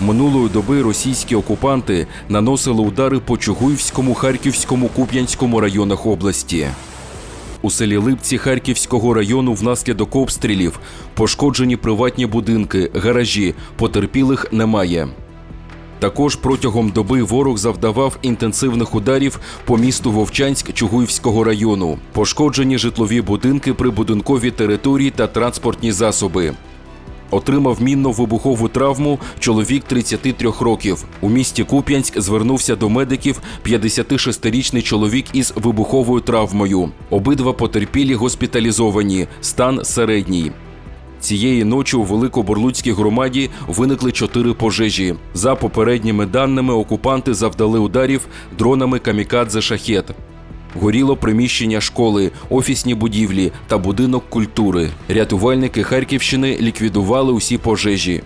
Минулої доби російські окупанти наносили удари по Чугуївському, Харківському, Куп'янському районах області. У селі Липці Харківського району внаслідок обстрілів пошкоджені приватні будинки, гаражі, потерпілих немає. Також протягом доби ворог завдавав інтенсивних ударів по місту Вовчанськ Чугуївського району. Пошкоджені житлові будинки, прибудинкові території та транспортні засоби. Отримав мінно-вибухову травму чоловік 33 років. У місті Куп'янськ звернувся до медиків 56-річний чоловік із вибуховою травмою. Обидва потерпілі госпіталізовані, стан середній. Цієї ночі у Великоборлуцькій громаді виникли чотири пожежі. За попередніми даними, окупанти завдали ударів дронами камікадзе шахет. Горіло приміщення школи, офісні будівлі та будинок культури. Рятувальники Харківщини ліквідували усі пожежі.